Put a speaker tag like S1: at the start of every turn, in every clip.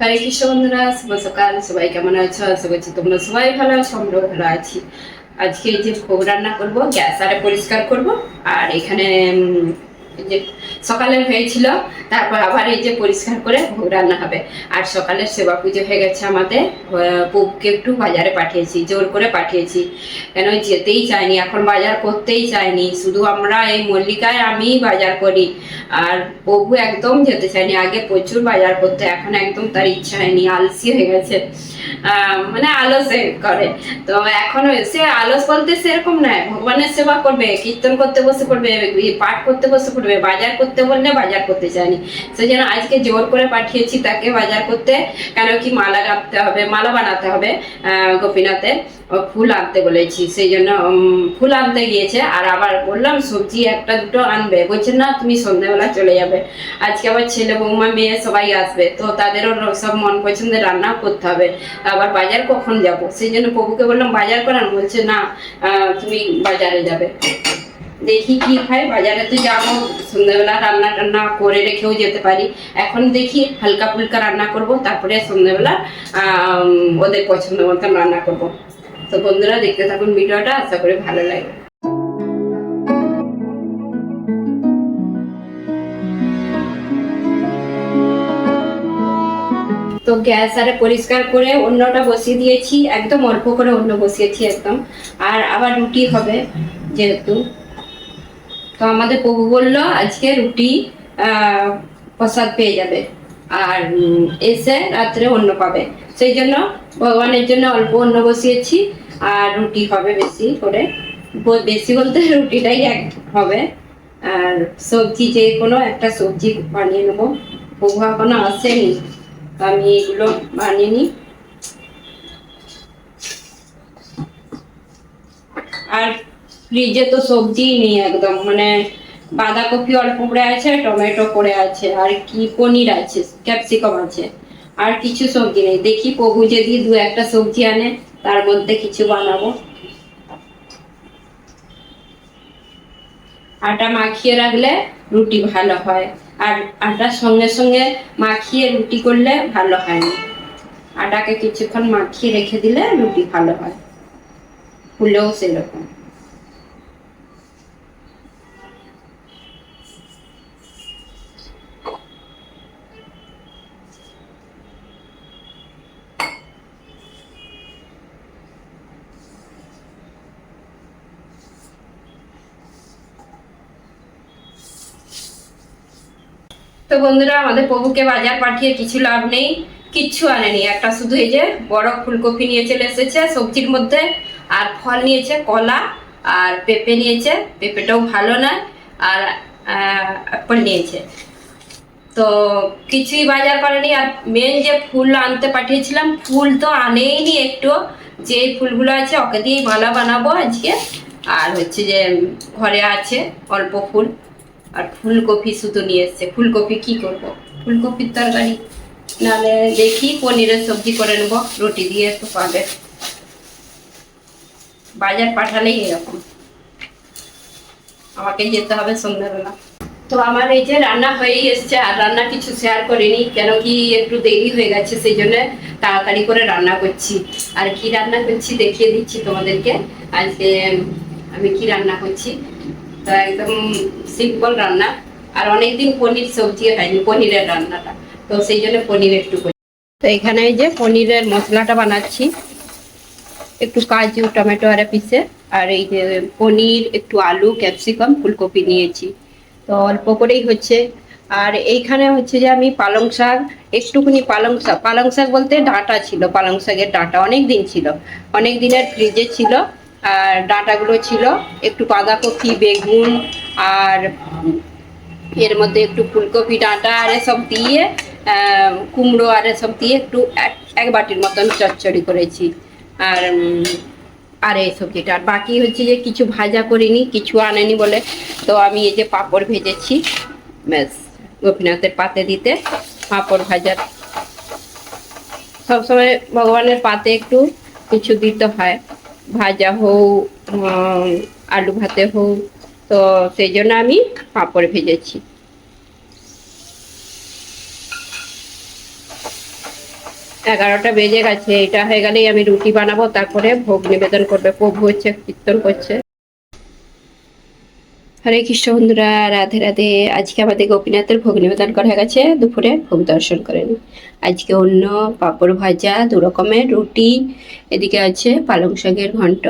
S1: হরে কৃষ্ণ বন্ধুরা, শুভ সকাল, সবাই কেমন আছো? আশা করছি তোমরা সবাই ভালো আছো, আমরাও ভালো আছি। আজকে যে ভোগ রান্না করব, গ্যাস আরে পরিষ্কার করব, আর এখানে যে সকালে হয়েছিল, তারপর আবার এই যে পরিষ্কার করে ভোগ রান্না হবে। আর সকালের সেবা পুজো হয়ে গেছে আমাদের পুবকে একটু বাজারে পাঠিয়েছি, জোর করে পাঠিয়েছি। কেন যেতেই চাইনি, এখন বাজার করতেই চাইনি। শুধু আমরা এই মল্লিকায় আমি বাজার করি। আর প্রভু একদম যেতে চায়নি আগে প্রচুর বাজার করতে, এখন একদম তার ইচ্ছা হয়নি, আলসি হয়ে গেছে। মানে আলসে করে। তো এখন সে আলস বলতে সেরকম নয়, ভগবানের সেবা করবে, কীর্তন করতে বসে করবে পাঠ করতে বসে পড়বে বাজার করতে বললে বাজার করতে চায়নি সেই জন্য আজকে জোর করে পাঠিয়েছি তাকে বাজার করতে কেন কি মালা গাঁথতে হবে মালা বানাতে হবে আহ, গোপীনাথের ফুল আনতে বলেছি সেই জন্য ফুল আনতে গিয়েছে আর আবার বললাম সবজি একটা দুটো আনবে। বলছে না তুমি সন্ধ্যাবেলা চলে যাবে। আজকে আবার ছেলে বৌমা মেয়ে সবাই আসবে তো তাদেরও সব মন পছন্দের রান্নাও করতে হবে। আবার বাজার কখন যাব? সেই জন্য প্রভুকে বললাম বাজার করান বলছে না তুমি বাজারে যাবে। দেখি কি খাই বাজারে তো যাব, সন্ধ্যাবেলা রান্না টান্না করে রেখেও যেতে পারি। এখন দেখি হালকা ফুলকা রান্না করব, তারপরে সন্ধ্যাবেলা ওদের পছন্দ মতন রান্না করব। তো বন্ধুরা, দেখতে থাকুন ভিডিওটা, আশা করি ভালো লাগবে। তো গ্যাস আরে পরিষ্কার করে অন্যটা বসিয়ে দিয়েছি, একদম অল্প করে অন্য বসিয়েছি একদম। আর আবার রুটি হবে, যেহেতু। তো আমাদের প্রভু বলল, আজকে রুটি প্রসাদ পেয়ে যাবে। আর এসে রাত্রে অন্য পাবে। সেই জন্য ভগবানের জন্য অল্প অন্য বসিয়েছি, আর রুটি হবে বেশি করে। বেশি বলতে রুটিটাই এক হবে। আর সবজি যে কোনো একটা সবজি বানিয়ে নেব। প্রভু এখনও আসেনি আমি এগুলো বানিয়ে নিই। আর ফ্রিজে তো সবজিই নেই একদম মানে বাঁধাকপি অল্প পড়ে আছে, টমেটো পড়ে আছে, আর কি পনির আছে, ক্যাপসিকাম আছে, আর কিছু সবজি নেই। দেখি প্রভু যদি দু একটা সবজি আনে, তার মধ্যে কিছু বানাবো। আটা মাখিয়ে রাখলে রুটি ভালো হয়, আর আটার সঙ্গে সঙ্গে মাখিয়ে রুটি করলে ভালো হয় না। আটাকে কিছুক্ষণ মাখিয়ে রেখে দিলে রুটি ভালো হয়। ফুলেও সেরকম। বন্ধুরা, আমাদের প্রভুকে বাজার পাঠিয়ে কিছু লাভ নেই, কিচ্ছু আনেনি। একটা শুধু এই যে বড় ফুলকপি নিয়ে চলে এসেছে, সবজির মধ্যে। আর ফল নিয়েছে, কলা, আর পেঁপে নিয়েছে। পেঁপেটাও ভালো নয়, আর অ্যাপল নিয়েছে। তো কিছুই বাজার করেনি। আর মেন যে ফুল আনতে পাঠিয়েছিলাম, ফুল তো আনেইনি একটু। যে ফুলগুলো আছে, ওকে দিয়েই মালা বানাবো আজকে। আর হচ্ছে যে ঘরে আছে অল্প ফুল। আর ফুলকপি শুধু নিয়ে এসছে। ফুলকপি কি করব? ফুলকপির তরকারি। নাহলে দেখি পনিরের সবজি করে নেব, রুটি দিয়ে তো পাবে। বাজার পাঠালেই এরকম। আমাকে যেতে হবে সন্ধ্যাবেলা। তো আমার এই যে রান্না হয়েই এসছে, আর রান্না কিছু শেয়ার করিনি, কেন কি একটু দেরি হয়ে গেছে, সেই জন্য তাড়াতাড়ি করে রান্না করছি। আর কি রান্না করছি দেখিয়ে দিচ্ছি তোমাদেরকে। আজকে আমি কি রান্না করছি? তো একদম সিম্পল রান্না। আর অনেকদিন পনির সবজি হয়নি, পনিরের রান্নাটা। তো সেই জন্য পনির একটু করি। তো এখানে যে পনিরের মশলাটা বানাচ্ছি। একটু কাজু, টমেটো আর পিসে আর এই যে পনির, একটু আলু, ক্যাপসিকাম, ফুলকপি নিয়েছি। তো অল্প করেই হচ্ছে। আর এইখানে হচ্ছে যে আমি পালং শাক, একটুখানি পালং শাক পালং শাক বলতে ডাঁটা ছিল, পালং শাকের ডাঁটা। অনেক দিন ছিল। অনেক দিনের ফ্রিজে ছিল। আর ডাঁটাগুলো ছিল, একটু বাঁধাকপি, বেগুন আর এর মধ্যে একটু ফুলকপি, ডাঁটা আর এসব দিয়ে কুমড়ো আর এসব দিয়ে একটু এক বাটির মতন চচ্চড়ি করেছি। আর আর এই সবজিটা আর বাকি হচ্ছে যে কিছু ভাজা করিনি, কিছু আনেনি বলে। তো আমি এই যে পাঁপড় ভেজেছি, ব্যাস, গোপীনাথের পাতে দিতে, পাঁপড় ভাজার। সবসময় ভগবানের পাতে একটু কিছু দিতে হয়। ভাজা হোক আলু ভাতে হোক, তো সেই জন্য আমি পাঁপড় ভেজেছি। এগারোটা বেজে গেছে, এটা হয়ে গেলেই আমি রুটি বানাবো, তারপরে ভোগ নিবেদন করবে, প্রভু হচ্ছে, কীর্তন করছে। হরে কৃষ্ণ বন্ধুরা, রাধে রাধে। আজকে আমাদের গোপীনাথের ভোগ নিবেদন করা গেছে। দুপুরে ভোগ দর্শন করেন আজকে অন্য পাঁপড় ভাজা, দু রকমের রুটি, এদিকে আছে পালং শাকের ঘন্ট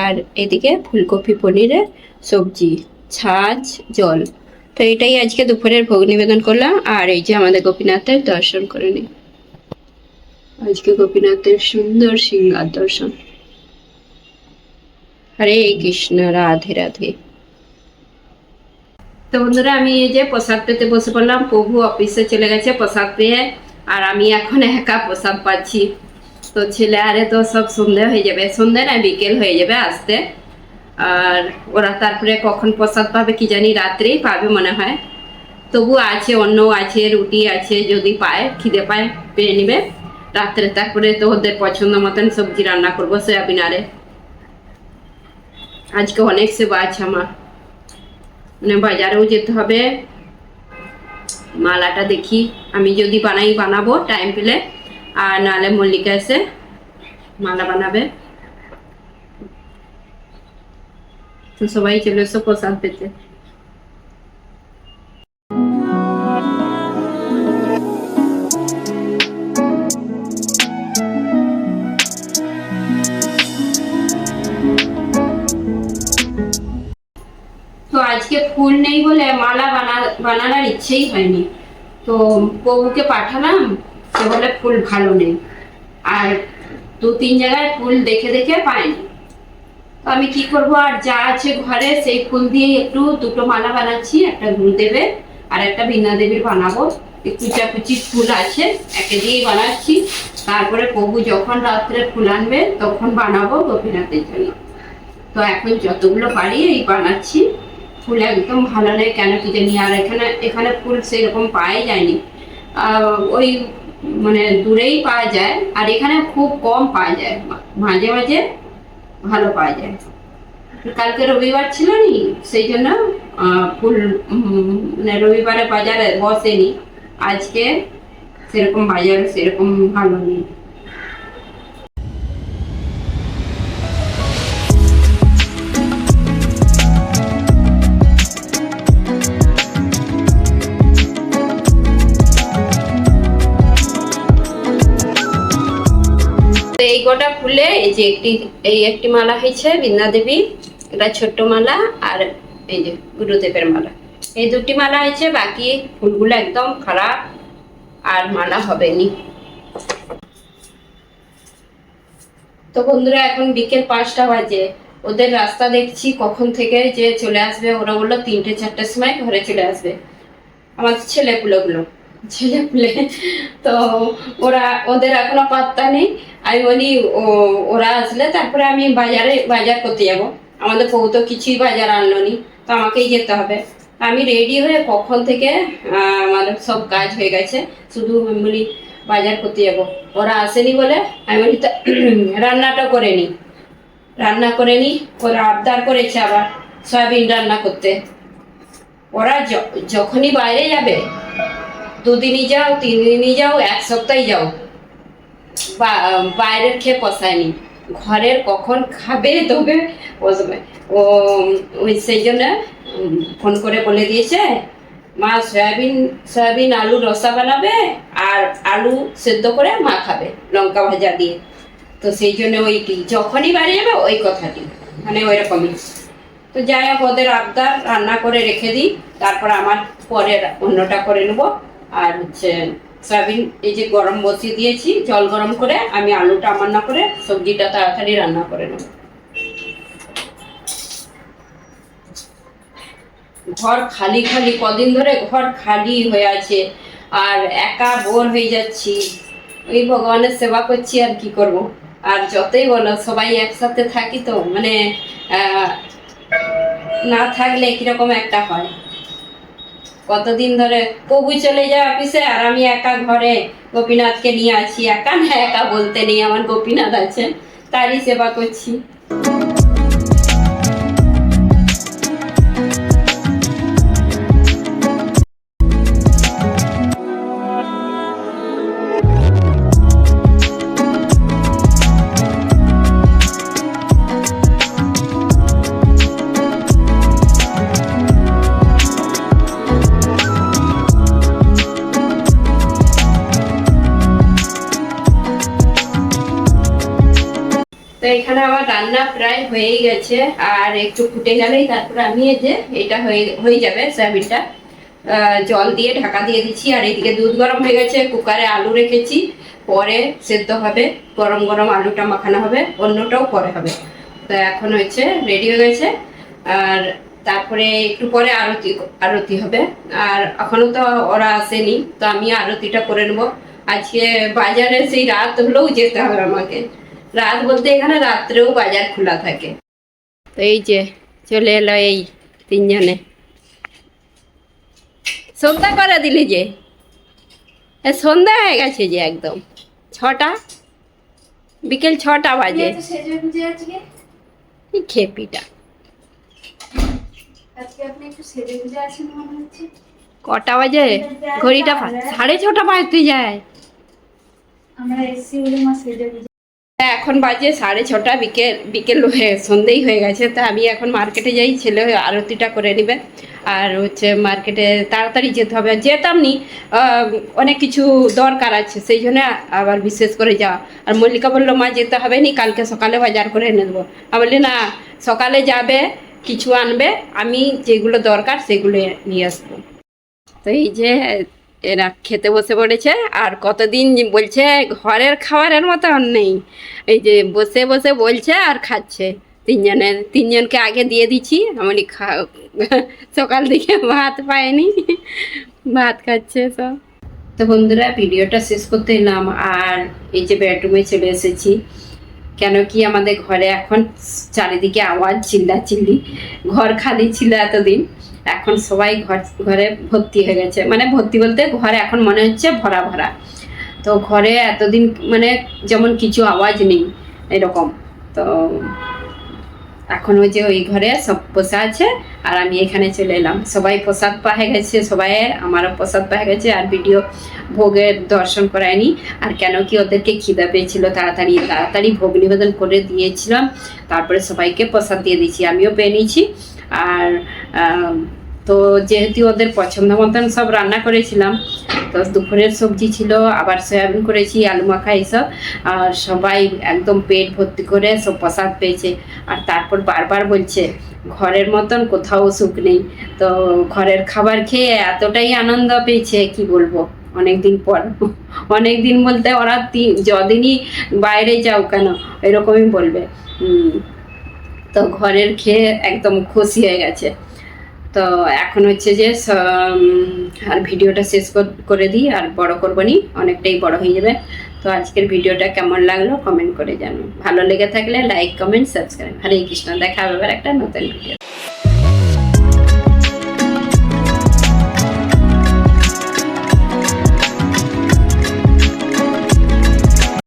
S1: আর এদিকে ফুলকপি পনিরের সবজি, ছাঁচ, জল। তো এটাই আজকে দুপুরের ভোগ নিবেদন করলাম আর এই যে আমাদের গোপীনাথের দর্শন করে নিই। আজকে গোপীনাথের সুন্দর সিংহার দর্শন। হরে কৃষ্ণ, রাধে রাধে। তো বন্ধুরা, আমি এই যে প্রসাদ পেতে বসে পড়লাম। প্রভু অফিসে চলে গেছে প্রসাদ পেয়ে, আর আমি এখন একা প্রসাদ পাচ্ছি। তো ছেলে আরে তো সব সন্ধে হয়ে যাবে। সন্ধে না বিকেল হয়ে যাবে আসতে। আর ওরা তারপরে কখন প্রসাদ পাবে কি জানি রাত্রেই পাবে মনে হয়। তবু আছে অন্য আছে, রুটি আছে, যদি পায়, খিদে পায়, পেয়ে নিবে। রাত্রে তারপরে তো ওদের পছন্দ মতন সবজি রান্না করব, সয়াবিন আরে। আজকে অনেক সেবা আছে আমার। মানে বাজারেও যেতে হবে। মালাটা দেখি, আমি যদি বানাই, বানাবো টাইম পেলে। আর নাহলে মল্লিকা এসে মালা বানাবে। তো সবাই চলে এসো প্রসাদ পেতে। বানানোর ইচ্ছেই হয়নি। তো বউকে পাঠালাম, সে বলে ফুল ভালো নেই। আর দু তিন জায়গায় ফুল দেখে দেখে পাইনি তো আমি কি করব? আর যা আছে ঘরে, সেই ফুল দিয়ে একটু দুটো মালা বানাচ্ছি, একটা গুরুদেবের আর একটা বিনা দেবীর বানাবো। একটু চাকুচি ফুল আছে, একে দিয়েই বানাচ্ছি। তারপরে প্রভু যখন রাত্রে ফুল আনবে, তখন বানাবো গোপীনাথের জন্য। তো এখন যতগুলো পারি এই বানাচ্ছি। ফুল একদম ভালো নেই কেন কি জানি? আর এখানে এখানে ফুল সেরকম পাওয়াই যায়নি। ওই মানে দূরেই পাওয়া যায়, আর এখানে খুব কম পাওয়া যায়। মাঝে মাঝে ভালো পাওয়া যায়। কালকে রবিবার ছিল নি? সেই জন্য ফুল মানে রবিবারে বাজারে বসেনি। আজকে সেরকম বাজারে সেরকম ভালো নেই। যে একটি, এই একটি মালা হয়েছে বৃন্দা দেবী, এটা ছোট্ট মালা আর এই যে গুরুদেবের মালা। এই দুটি মালা হয়েছে, বাকি ফুলগুলো একদম খারাপ আর মালা হবে নি তো বন্ধুরা, এখন বিকেল পাঁচটা বাজে। ওদের রাস্তা দেখছি, কখন থেকে যে চলে আসবে, ওরা বলল তিনটে, চারটের সময় ঘরে চলে আসবে। আমাদের ছেলেপুলেগুলো। ছেলেপুলে তো ওরা, ওদের এখনও পাত্তা নেই। আমি বলি, ও, ওরা আসলে তারপরে আমি বাজারে, বাজার করতে যাব। আমাদের বউ তো কিছুই বাজার আনলো নি, তো আমাকেই যেতে হবে। আমি রেডি হয়ে কখন থেকে আমার সব কাজ হয়ে গেছে। শুধু আমি বলি, বাজার করতে যাব। ওরা আসেনি বলে আমি বলি রান্নাটা করে নি। রান্না করে নি, ওরা আবদার করেছে আবার সয়াবিন রান্না করতে। ওরা যখনই বাইরে যাবে দুদিনই যাও তিন দিনই যাও, এক সপ্তাহে যাও। বাইরের খেয়ে পোষায়নি ঘরের কখন খাবে, তবে ও ওই সেই জন্য ফোন করে বলে দিয়েছে, মা সয়াবিন সয়াবিন, আলু রসা বানাবে আর আলু সেদ্ধ করে মা খাবে, লঙ্কা ভাজা দিয়ে। তো সেই জন্য ওইটি যখনই বাড়ি যাবে, ওই কথাটি মানে ওই রকমই। তো যাই হোক, ওদের আবদার রান্না করে রেখে দিই। তারপর আমার পরের অন্যটা করে নেব। আর হচ্ছে সয়াবিন এই যে গরম বসিয়ে দিয়েছি, জল গরম করে আমি আলুটা আমার না করে, সবজিটা তাড়াতাড়ি রান্না করে নেব। ঘর খালি খালি, কদিন ধরে ঘর খালি হয়ে আছে, আর একা বোর হয়ে যাচ্ছি। ওই ভগবানের সেবা করছি, আর কি করব? আর যতই বলো, সবাই একসাথে থাকি তো মানে না থাকলে কীরকম একটা হয়? কতদিন ধরে কবু চলে যায় অফিসে আর আমি একা ঘরে গোপীনাথকে নিয়ে আছি। একা না, একা বলতে নেই, আমার গোপীনাথ আছেন, তারই সেবা করছি। এখানে আমার রান্না প্রায় হয়েই গেছে। আর একটু ফুটে গেলেই তারপরে আমি এই যে এটা হয়ে হয়ে যাবে সয়াবিনটা। জল দিয়ে ঢাকা দিয়ে দিচ্ছি। আর এইদিকে দুধ গরম হয়ে গেছে, কুকারে আলু রেখেছি। পরে সেদ্ধ হবে, গরম গরম আলুটা মাখানো হবে, অন্যটাও পরে হবে। তো এখন হচ্ছে রেডি হয়ে গেছে। আর তারপরে একটু পরে আরতি আরতি হবে। আর এখনও তো ওরা আসেনি, তো আমি আরতিটা করে নেব। আজকে বাজারে সেই রাত হলেও যেতে হবে আমাকে। রাত বলতে এখানে রাত্রেও বাজার খোলা থাকে। তো এই যে চলে এলো এই তিনজনে। সন্ধ্যা করে দিলি যে? এ সন্ধ্যা হয়ে গেছে যে একদম। ছটা? বিকেল ছটা বাজে। খেপিটা। কটা বাজে? ঘড়িটা সাড়ে ছটা বাজতে যায়।
S2: আমরা এসছি বলে মা সেজে গুজে
S1: এখন বাজে সাড়ে ছটা, বিকেল বিকেল হয়ে, সন্ধেই হয়ে গেছে। তা আমি এখন মার্কেটে যাই, ছেলে আরতিটা করে নেবে। আর হচ্ছে মার্কেটে তাড়াতাড়ি যেতে হবে। যেতাম নি অনেক কিছু দরকার আছে, সেই জন্য আবার বিশেষ করে যাওয়া। আর মল্লিকা বলল, মা, যেতে হবে নি, কালকে সকালে বাজার করে এনে দেবো। আমি বললি, না, সকালে যাবে, কিছু আনবে, আমি যেগুলো দরকার সেগুলো নিয়ে আসব। তো এই যে এরা খেতে বসে পড়েছে আর কতদিন বলছে ঘরের খাবারের মতো আর নেই। এই যে বসে বসে বলছে আর খাচ্ছে। তিনজনের, তিনজনকে আগে দিয়ে দিচ্ছি। আমি খা, সকাল থেকে ভাত পায়নি ভাত খাচ্ছে সব। তো বন্ধুরা, ভিডিওটা শেষ করতে এলাম। আর এই যে বেডরুমে চলে এসেছি। কেন কি আমাদের ঘরে এখন চারিদিকে আওয়াজ চিল্লা চিল্লি ঘর খালি ছিল এতদিন। এখন সবাই ঘর, ঘরে ভর্তি হয়ে গেছে। মানে ভর্তি বলতে ঘরে এখন মনে হচ্ছে ভরা ভরা। তো ঘরে এতদিন মানে যেমন কিছু আওয়াজ নেই এরকম। তো এখন ওই যে ওই ঘরে সব পোষা আছে আর আমি এখানে চলে এলাম। সবাই প্রসাদ পাহে গেছে, সবাই আমারও প্রসাদ পাহে গেছে আর ভিডিও ভোগের দর্শন করায়নি। আর কেন কি ওদেরকে খিদা পেয়েছিল, তাড়াতাড়ি তাড়াতাড়ি ভোগ নিবেদন করে দিয়েছিলাম। তারপরে সবাইকে প্রসাদ দিয়ে দিয়েছি, আমিও পেয়ে নিয়েছি। আর তো যেহেতু ওদের পছন্দ মতন সব রান্না করেছিলাম, তো দুপুরের সবজি ছিল, আবার সয়াবিন করেছি, আলু মাখা এইসব, আর সবাই একদম পেট ভর্তি করে সব প্রসাদ পেয়েছে। আর তারপর বারবার বলছে, ঘরের মতন কোথাও সুখ নেই। তো ঘরের খাবার খেয়ে এতটাই আনন্দ পেয়েছে, কি বলব? অনেক দিন পর অনেক দিন বলতে ওরা যদিনই বাইরে যাও কেন, এরকমই বলবে। তো ঘরের খেয়ে একদম খুশি হয়ে গেছে। তো এখন হচ্ছে যে আর ভিডিওটা শেষ করে দিই, আর বড় করব নি, অনেকটাই বড় হয়ে যাবে। তো আজকের ভিডিওটা কেমন লাগল কমেন্ট করে জানো। ভালো লেগে থাকলে like comment subscribe Hare Krishna, দেখা হবে একটা নতুন ভিডিও